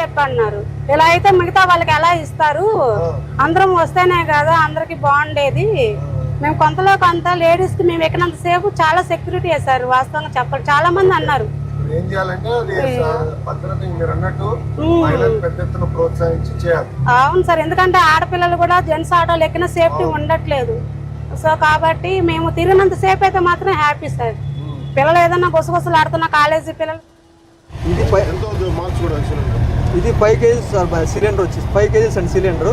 చెప్పన్నారు. ఇలా అయితే మిగతా వాళ్ళకి ఎలా ఇస్తారు? అందరం వస్తేనే కదా అందరికి బాగుండేది. మేము కొంతలో కొంత లేడీస్కి మేము ఎక్కినంత సేపు చాలా సెక్యూరిటీ వేశారు. వాస్తవంగా చెప్పండి చాలా మంది అన్నారు. ఇప్పుడు ఏం చేయాలంటే అది భద్రత మీరు అన్నట్టు మహిళలు పెద్ద ఎత్తున ప్రోత్సహించి చేయాలి. అవును సార్. ఎందుకంటే ఆడపిల్లలు కూడా జెంట్స్ ఆటోలు ఎక్కిన సేఫ్టీ ఉండట్లేదు. సో కాబట్టి మేము తిరిగినంత సేపు అయితే మాత్రం హ్యాపీ సార్. పిల్లలు ఏదన్నా గుసగుసలు ఆడుతున్న కాలేజీ పిల్లలు ఇది ఫైవ్ ఇది ఫైవ్ కేజీస్ సార్ సిలిండర్ వచ్చి ఫైవ్ కేజీస్ అండి సిలిండర్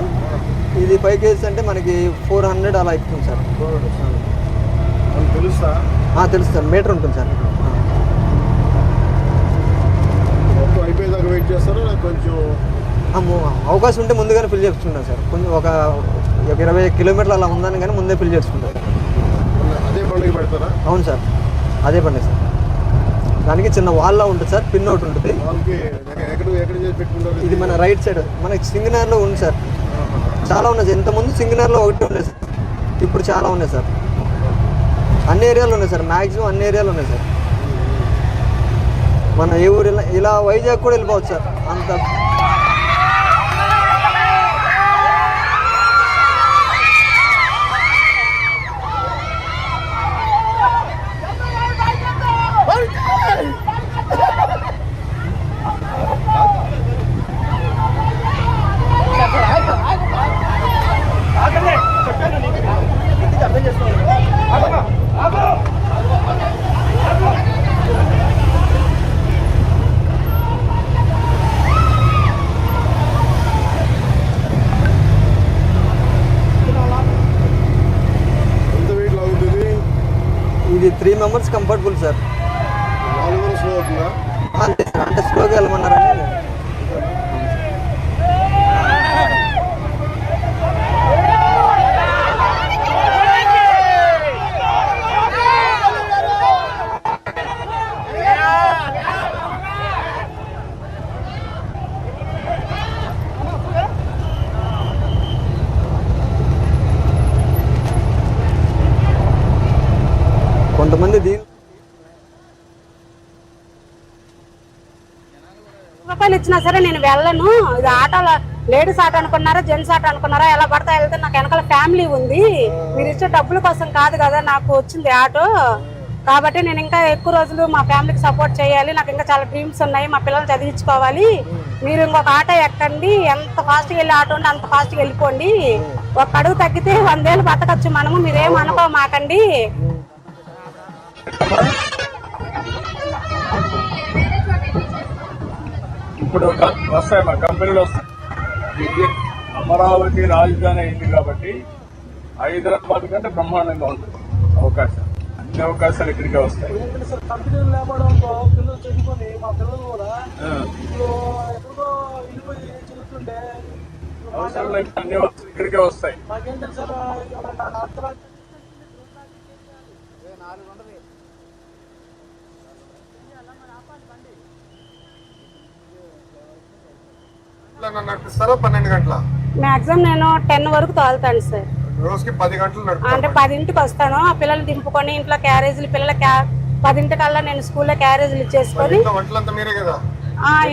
ఇది ఫైవ్ కేజీస్ అంటే మనకి ఫోర్ హండ్రెడ్ అలా ఎక్కుతుంది సార్. తెలుస్తా? తెలుసు సార్. మీటర్ ఉంటుంది సార్. అయిపోయేదాకా వెయిట్ చేస్తారా? కొంచెం అవకాశం ఉంటే ముందుగానే ఫిల్ చేసుకుంటాం సార్. కొంచెం ఒక ఒక ఇరవై కిలోమీటర్లు అలా ఉందని కానీ ముందే ఫిల్ చేసుకుంటాం. అదే పండుగ పెడతారా? అవును సార్. అదే పండి సార్. దానికి చిన్న వాల్లా ఉంటుంది సార్ పిన్ ఒకటి ఉంటుంది. ఇది మన రైట్ సైడ్ మనకి సింగనర్లో ఉంది సార్. చాలా ఉన్నాయి సార్ ఇంతకుముందు సింగనర్లో ఒకటి ఉన్నాయి సార్ ఇప్పుడు చాలా ఉన్నాయి సార్. అన్ని ఏరియాలు ఉన్నాయి సార్ మ్యాక్సిమం అన్ని ఏరియాలు ఉన్నాయి సార్. మన ఏ ఊరు ఇలా- ఇలా వైజాగ్ కూడా వెళ్ళిపోవచ్చు సార్ అంత ఎంత వెయిట్ లాగుతుంది ఇది త్రీ మెంబర్స్ కంఫర్టబుల్ సార్ అంటే స్లోగా వెళ్ళమన్నారని రూపాయలు ఇచ్చినా సరే నేను వెళ్ళను. ఇది ఆటోలో లేడీస్ ఆటో అనుకున్నారా జెంట్స్ ఆటో అనుకున్నారా ఎలా పడతా వెళ్తే నాకు వెనకాల ఫ్యామిలీ ఉంది. మీరు ఇచ్చే డబ్బుల కోసం కాదు కదా నాకు వచ్చింది ఆటో. కాబట్టి నేను ఇంకా ఎక్కువ రోజులు మా ఫ్యామిలీకి సపోర్ట్ చేయాలి. నాకు ఇంకా చాలా డ్రీమ్స్ ఉన్నాయి. మా పిల్లల్ని చదివించుకోవాలి. మీరు ఇంకొక ఆటో ఎక్కండి. ఎంత ఫాస్ట్గా వెళ్ళి ఆటో ఉంటే అంత ఫాస్ట్గా వెళ్ళిపోండి. ఒక అడుగు తగ్గితే వందేళ్ళు బతకచ్చు మనము. మీరేం అనుకో ఇప్పుడు వస్తాయి మా కంపెనీలు వస్తాయి. అమరావతి రాజధాని అయింది కాబట్టి హైదరాబాద్ కంటే బ్రహ్మాండంగా ఉంటుంది. అవకాశం. అన్ని అవకాశాలు ఇక్కడికే వస్తాయి. కంపెనీలు పిల్లలు చదువుకొని మా పిల్లలు కూడా అవసరం లేదు అన్ని ఇక్కడికే వస్తాయి. నాలుగు తెలుసా నడిపిస్తారా పన్నెండు గంటల? మాక్సిమం నేను టెన్ వరకు తోలుతాను సార్. రోజుకి పది గంటలు నడుపుతారు అంటే పదింటికి వస్తాను. ఆ పిల్లలు దింపుకొని ఇంట్లో క్యారేజీలు పిల్లల పదింటికల్లా నేను స్కూల్లో క్యారేజీలు ఇచ్చేసుకొని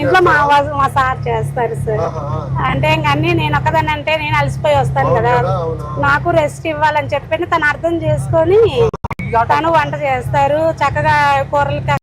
ఇంట్లో మా మా సార్ చేస్తారు సార్. అంటే ఇంక అన్ని నేను ఒక్కదాన్ని అంటే నేను అలసిపోయి వస్తాను కదా. నాకు రెస్ట్ ఇవ్వాలని చెప్పి తను అర్థం చేసుకొని తను వంట చేస్తారు. చక్కగా కూరలు